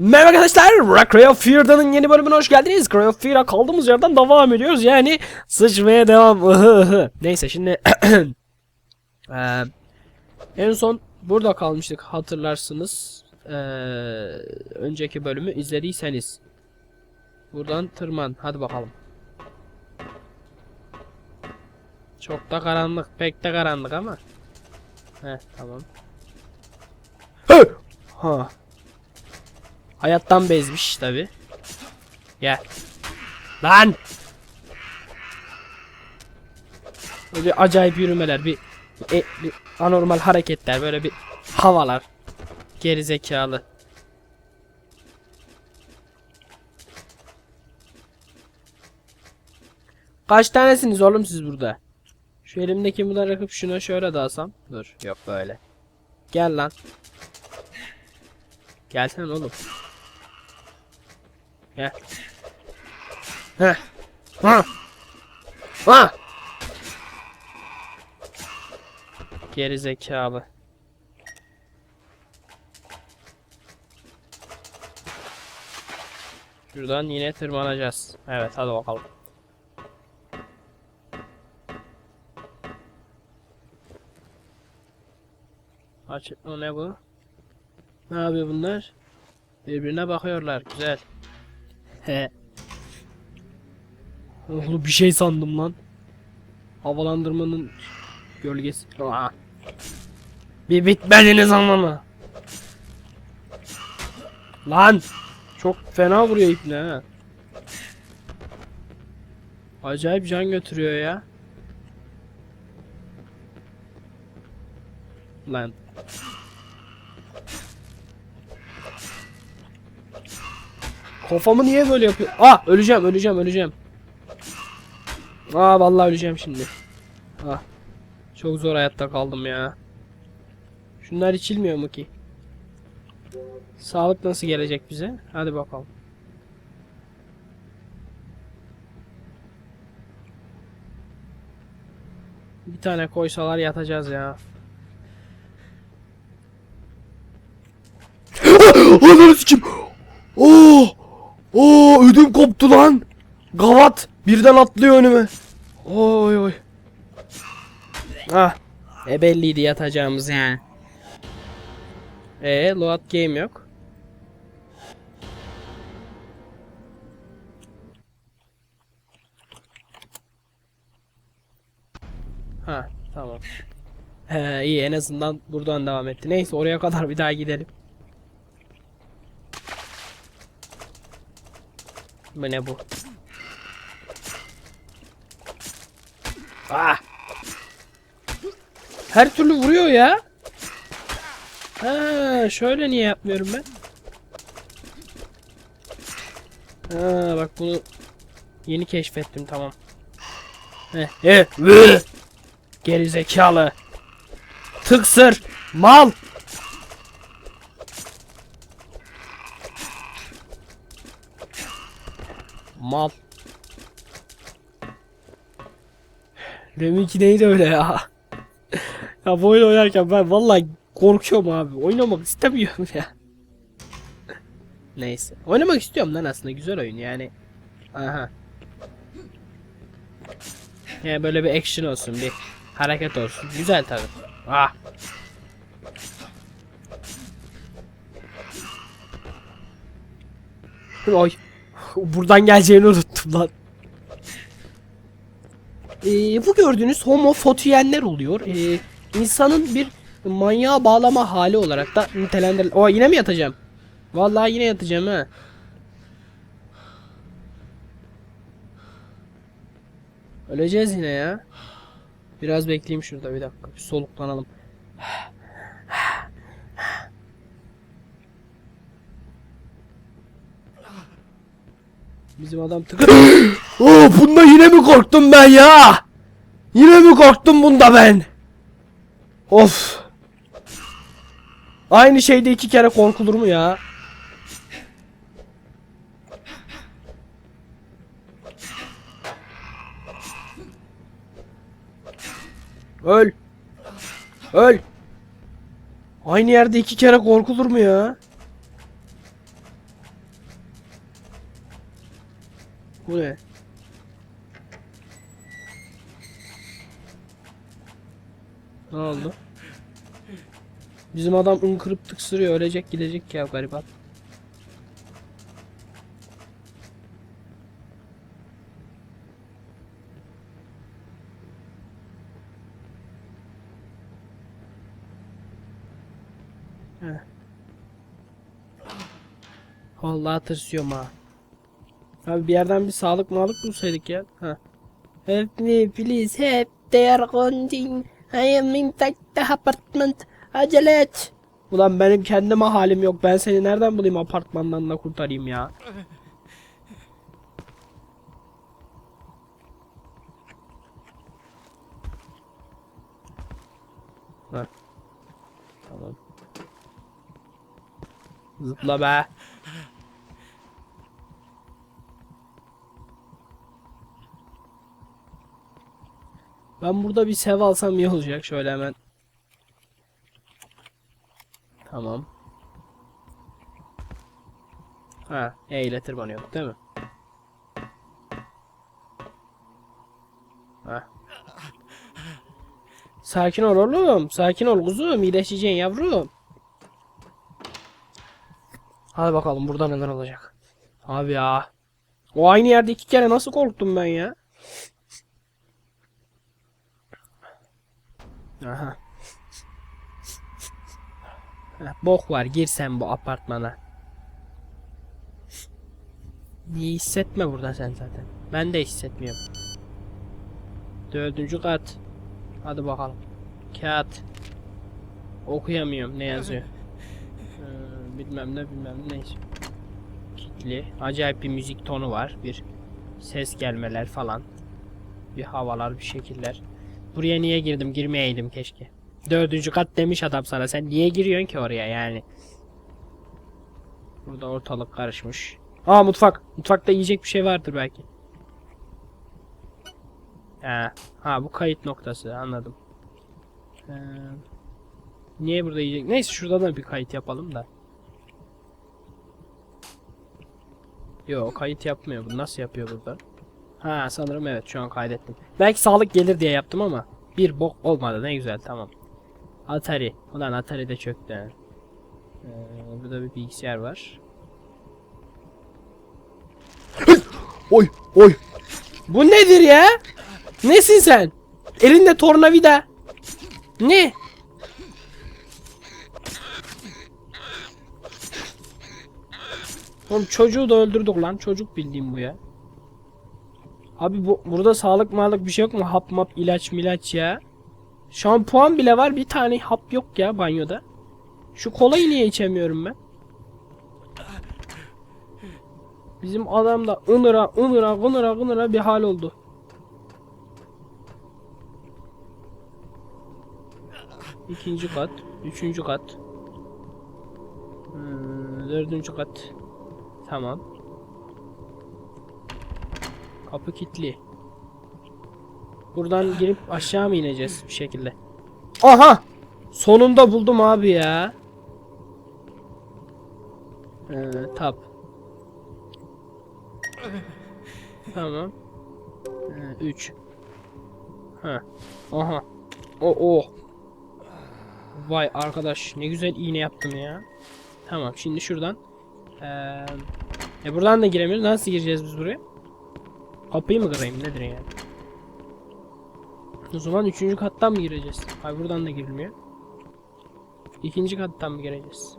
Merhaba arkadaşlar, Cry of Fear'danın yeni bölümüne hoş geldiniz. Cry of Fear'a kaldığımız yerden devam ediyoruz. Yani sıçmaya devam. Neyse şimdi Eee, en son burada kalmıştık hatırlarsınız. Eee, önceki bölümü izlediyseniz. Buradan tırman. Hadi bakalım. Çok da karanlık. Pek de karanlık ama. Heh tamam. Ha. Hayattan bezmiş tabi. Gel. Lan! Böyle bir acayip yürümeler, bir, e, bir anormal hareketler, böyle bir havalar. Geri zekalı. Kaç tanesiniz oğlum siz burada? Şu elimdeki bunları bırakıp şuna şöyle dalsam. Dur, yok böyle. Gel lan. Gelsene oğlum. Heh. Ha. Ha. Geri zekalı. Şuradan yine tırmanacağız. Evet hadi bakalım. Aç o ne bu? Ne yapıyor bunlar? Birbirine bakıyorlar. Güzel. He. Bir şey sandım lan. Havalandırmanın gölgesi. Aa. Bir bitmediniz ama. Lan. Çok fena vuruyor ipne ha. Acayip can götürüyor ya. Lan. Kafamı niye böyle yapıyor? Ah öleceğim öleceğim öleceğim. Aa vallahi öleceğim şimdi. Ah. Çok zor hayatta kaldım ya. Şunlar içilmiyor mu ki? Sağlık nasıl gelecek bize? Hadi bakalım. Bir tane koysalar yatacağız ya. Ananı sikim. Oo! Oo ödüm koptu lan. Gavat birden atlıyor önüme. Oy oy. Ah. E belliydi yatacağımız yani. E load game yok. Ha tamam. He iyi en azından buradan devam etti. Neyse oraya kadar bir daha gidelim. Bu ne bu? Ah! Her türlü vuruyor ya. Ha, şöyle niye yapmıyorum ben? Ha, bak bunu yeni keşfettim tamam. Heh, he, vı! Geri zekalı. Tıksır. Mal. Deminki neydi öyle ya? ya bu oyun oynarken ben vallahi korkuyorum abi. Oynamak istemiyorum ya. Neyse. Oynamak istiyorum lan aslında güzel oyun yani. Aha. Yani böyle bir action olsun, bir hareket olsun. Güzel tabi. Ah. Oy. Buradan geleceğini unuttum lan. Ee, bu gördüğünüz homofotiyenler oluyor. Ee, insanın bir manyağa bağlama hali olarak da nitelendirilir. O yine mi yatacağım? Vallahi yine yatacağım ha. Öleceğiz yine ya. Biraz bekleyeyim şurada bir dakika. Bir soluklanalım. Bizim adam tıkır. oh, bunda yine mi korktum ben ya? Yine mi korktum bunda ben? Of. Aynı şeyde iki kere korkulur mu ya? Öl. Öl. Aynı yerde iki kere korkulur mu ya? Bu ne? Ne oldu? Bizim adam un kırıp tıksırıyor. Ölecek gidecek ya gariban. Heh. Vallahi tırsıyorum ha. Abi bir yerden bir sağlık mağlık bulsaydık ya. Ha. Help me please help. They are haunting. I am inside the apartment. Acele et. Ulan benim kendime halim yok. Ben seni nereden bulayım apartmandan da kurtarayım ya. Ha. Tamam. Zıpla be. Ben burada bir sev alsam iyi olacak. Şöyle hemen. Tamam. Ha, E ile tırmanıyor değil mi? Ha. Sakin ol oğlum. Sakin ol kuzum. İyileşeceksin yavrum. Hadi bakalım burada neler olacak. Abi ya. O aynı yerde iki kere nasıl korktum ben ya. Aha. Bok var gir sen bu apartmana. İyi hissetme burada sen zaten. Ben de hissetmiyorum. Dördüncü kat. Hadi bakalım. Kağıt. Okuyamıyorum ne yazıyor. Ee, bilmem ne bilmem ne neyse. Kitli. Acayip bir müzik tonu var. Bir ses gelmeler falan. Bir havalar bir şekiller. Buraya niye girdim? Girmeyeydim keşke. Dördüncü kat demiş adam sana. Sen niye giriyorsun ki oraya yani? Burada ortalık karışmış. Aa mutfak. Mutfakta yiyecek bir şey vardır belki. Ha, ha bu kayıt noktası anladım. Ee, niye burada yiyecek? Neyse şurada da bir kayıt yapalım da. Yo kayıt yapmıyor. Bu nasıl yapıyor burada? Ha sanırım evet şu an kaydettim. Belki sağlık gelir diye yaptım ama bir bok olmadı ne güzel tamam. Atari. Ulan Atari de çöktü. Ee, burada bir bilgisayar var. oy oy. Bu nedir ya? Nesin sen? Elinde tornavida. Ne? Oğlum çocuğu da öldürdük lan. Çocuk bildiğim bu ya. Abi bu burada sağlık mağlık bir şey yok mu? Hap map ilaç milaç ya. Şampuan bile var. Bir tane hap yok ya banyoda. Şu kolayı niye içemiyorum ben? Bizim adam da ınıra ınıra ınıra ınıra bir hal oldu. İkinci kat, üçüncü kat, hmm, dördüncü kat. Tamam. Kapı kilitli. Buradan girip aşağı mı ineceğiz bir şekilde? Aha! Sonunda buldum abi ya. Ee, tab. Tamam. 3. Ha. Aha. O o. Vay arkadaş ne güzel iğne yaptım ya. Tamam şimdi şuradan. Ee, e buradan da giremiyoruz. Nasıl gireceğiz biz buraya? Kapıyı mı kırayım nedir yani? O zaman üçüncü kattan mı gireceğiz? Hayır buradan da girilmiyor. İkinci kattan mı gireceğiz?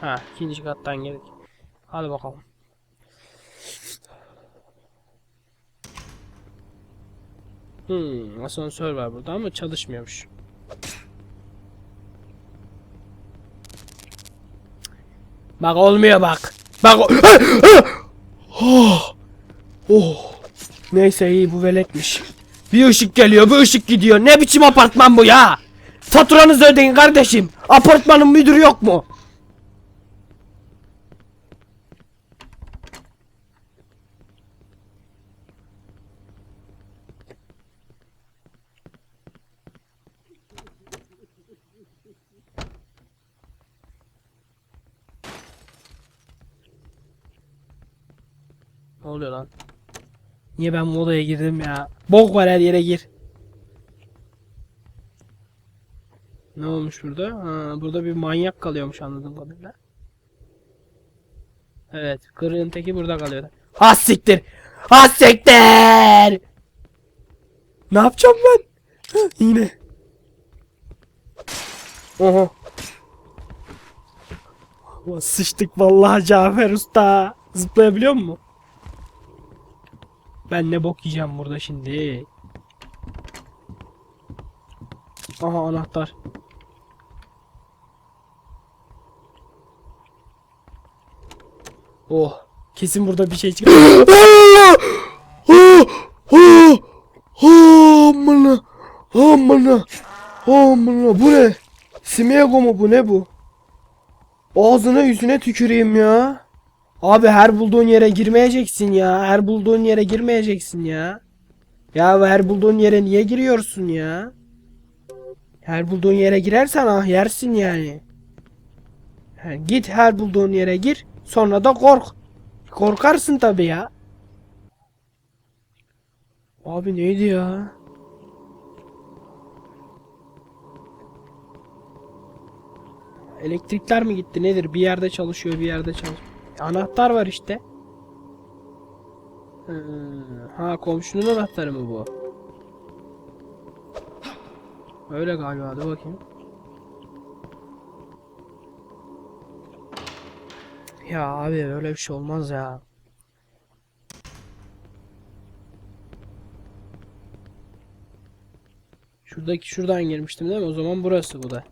Ha ikinci kattan girdik. Hadi bakalım. Hmm, asansör var burada ama çalışmıyormuş. Bak olmuyor bak. Bak o- oh. oh. Neyse iyi bu veletmiş. Bir ışık geliyor bir ışık gidiyor. Ne biçim apartman bu ya? Faturanızı ödeyin kardeşim. Apartmanın müdürü yok mu? Ne oluyor lan? Niye ben bu odaya girdim ya? Bok var her yere gir. Ne olmuş burada? Ha, burada bir manyak kalıyormuş anladığım kadarıyla. Evet, kırığın teki burada kalıyor. Ha siktir! Ha siktir! Ne yapacağım ben? Yine. Ulan Sıçtık vallahi Cafer Usta. Zıplayabiliyor mu? Ben ne bok yiyeceğim burada şimdi. Aha anahtar. Oh. Kesin burada bir şey çıkar. Amına. Amına. Amına. Bu ne? Simiego mu bu ne bu? Ağzına yüzüne tüküreyim ya. Abi her bulduğun yere girmeyeceksin ya. Her bulduğun yere girmeyeceksin ya. Ya her bulduğun yere niye giriyorsun ya? Her bulduğun yere girersen ah yersin yani. Ha, git her bulduğun yere gir. Sonra da kork. Korkarsın tabi ya. Abi neydi ya? Elektrikler mi gitti nedir? Bir yerde çalışıyor bir yerde çalışıyor. Anahtar var işte. Ha komşunun anahtarı mı bu? Öyle galiba dur bakayım. Ya abi öyle bir şey olmaz ya. Şuradaki şuradan girmiştim değil mi? O zaman burası bu da.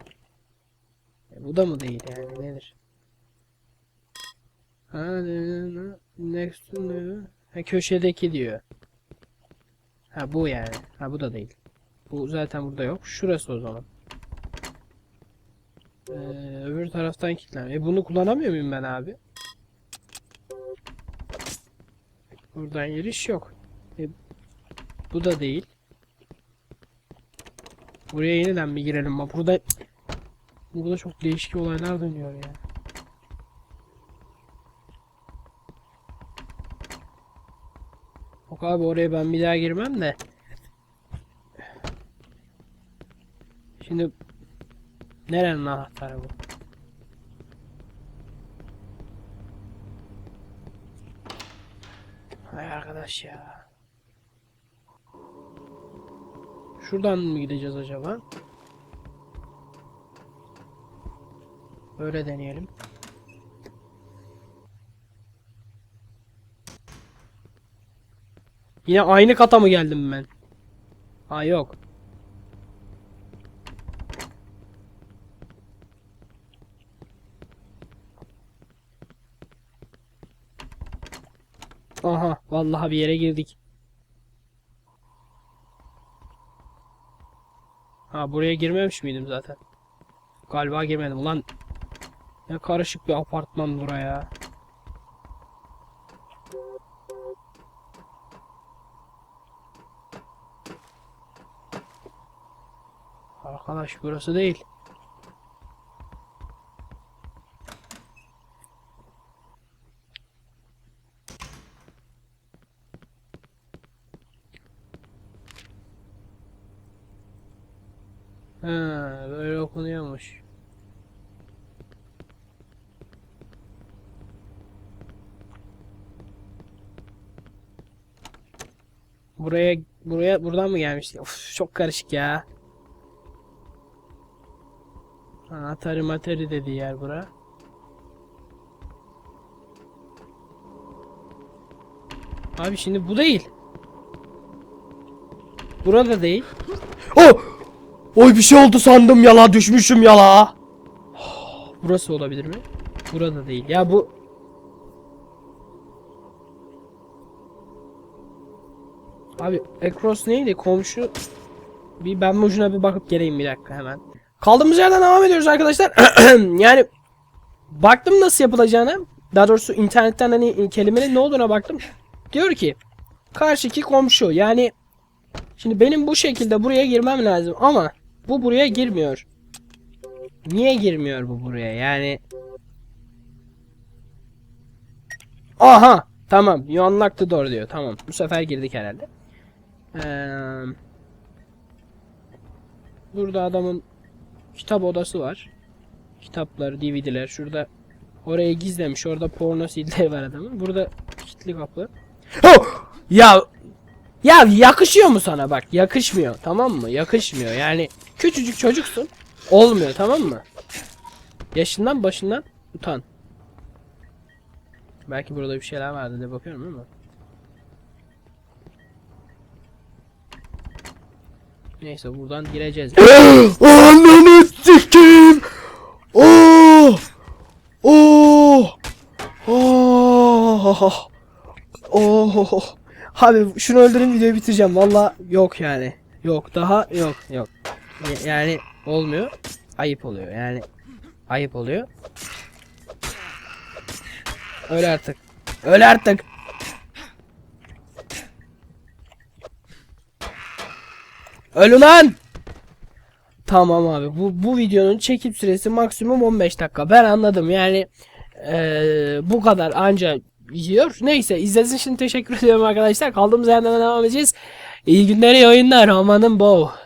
E, bu da mı değil yani nedir? Ha, ne- ne- next to? Ha, köşedeki diyor. Ha bu yani. Ha bu da değil. Bu zaten burada yok. Şurası o zaman. Ee, öbür taraftan kilitlen. E bunu kullanamıyor muyum ben abi? Buradan giriş yok. E, bu da değil. Buraya yeniden mi girelim? Burada burada çok değişik olaylar dönüyor ya. Yok abi oraya ben bir daha girmem de. Şimdi nerenin anahtarı bu? Hay arkadaş ya. Şuradan mı gideceğiz acaba? Böyle deneyelim. Yine aynı kata mı geldim ben? Ha yok. Aha vallahi bir yere girdik. Ha buraya girmemiş miydim zaten? Galiba girmedim ulan. Ne karışık bir apartman buraya. Arkadaş burası değil. Ha, böyle okunuyormuş. Buraya buraya buradan mı gelmiştik? Of çok karışık ya. Atari Matari dedi yer bura. Abi şimdi bu değil. Burada değil. Oh! Oy bir şey oldu sandım yala düşmüşüm yala. Burası olabilir mi? Burada değil. Ya bu Abi Across neydi? Komşu bir ben ucuna bir bakıp geleyim bir dakika hemen. Kaldığımız yerden devam ediyoruz arkadaşlar. yani baktım nasıl yapılacağını. Daha doğrusu internetten hani kelimenin ne olduğuna baktım. Diyor ki karşıki komşu yani şimdi benim bu şekilde buraya girmem lazım ama bu buraya girmiyor. Niye girmiyor bu buraya? Yani Aha! Tamam. You unlock the door diyor. Tamam. Bu sefer girdik herhalde. Eee burada adamın kitap odası var. Kitaplar, DVD'ler. Şurada oraya gizlemiş. Orada porno CD'leri var adamın. Burada kilitli kapı. Oh! Ya ya yakışıyor mu sana bak? Yakışmıyor. Tamam mı? Yakışmıyor. Yani küçücük çocuksun. Olmuyor tamam mı? Yaşından başından utan. Belki burada bir şeyler vardı diye bakıyorum ama. Neyse buradan gireceğiz. Ananı sikeyim. Oh. Oh. Oh. Oh. Abi şunu öldürün videoyu bitireceğim. Valla yok yani. Yok daha yok yok. Yani olmuyor. Ayıp oluyor yani. Ayıp oluyor. Öyle artık. Öyle artık. Öl ulan! Tamam abi bu bu videonun çekim süresi maksimum 15 dakika. Ben anladım yani eee, bu kadar anca yiyor. Neyse izlediğiniz için teşekkür ediyorum arkadaşlar. Kaldığımız yerden devam edeceğiz. İyi günler iyi oyunlar. Amanın bow.